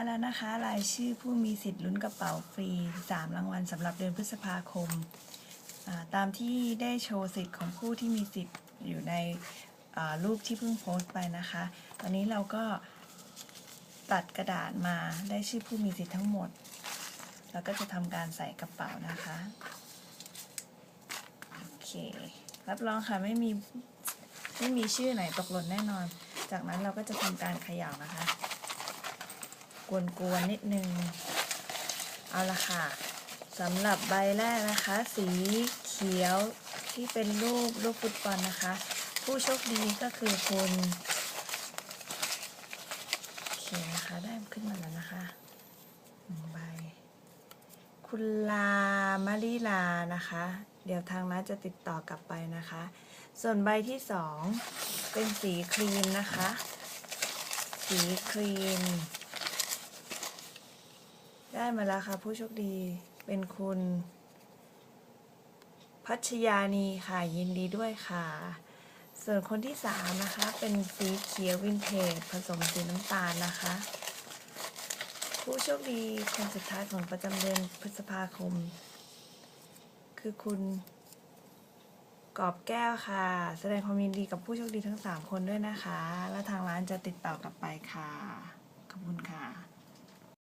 มาแล้วนะคะ รายชื่อผู้มีสิทธิ์ลุ้นกระเป๋าฟรี 3 รางวัลสำหรับเดือนพฤษภาคมาตามที่ได้โชว์สิทธิ์ของผู้ที่มีสิทธิ์อยู่ในรูปที่เพิ่งโพสต์ไปนะคะ ตอนนี้เราก็ตัดกระดาษมาได้ชื่อผู้มีสิทธิ์ทั้งหมด แล้วก็จะทำการใส่กระเป๋านะคะโอเครับรองค่ะไม่มีไม่มีชื่อไหนตกหล่นแน่นอน จากนั้นเราก็จะทำการเขย่านะคะ กวนๆนิดนึง เอาละค่ะสำหรับใบแรกนะคะ สีเขียวที่เป็นรูปรูปฟุตบอลนะคะ ผู้โชคดีก็คือคุณโอเคนะคะได้ขึ้นมาแล้วนะคะหนึ่งใบ คุณลามาริลานะคะ เดี๋ยวทางนัดจะติดต่อกลับไปนะคะ ส่วนใบที่สองเป็นสีครีมนะคะ สีครีม มาแล้วค่ะ ผู้โชคดีเป็นคุณ พัชยานีค่ะยินดีด้วยค่ะ ส่วนคนที่สามนะคะ เป็นสีเขียววินเทจผสมสีน้ำตาลนะคะ ผู้โชคดีคนสุดท้ายของประจำเดือนพฤษภาคม คือคุณกอบแก้วค่ะ แสดงความยินดีกับผู้โชคดีทั้ง 3 คนด้วยนะคะ และทางร้านจะติดต่อกลับไปค่ะ ขอบคุณค่ะ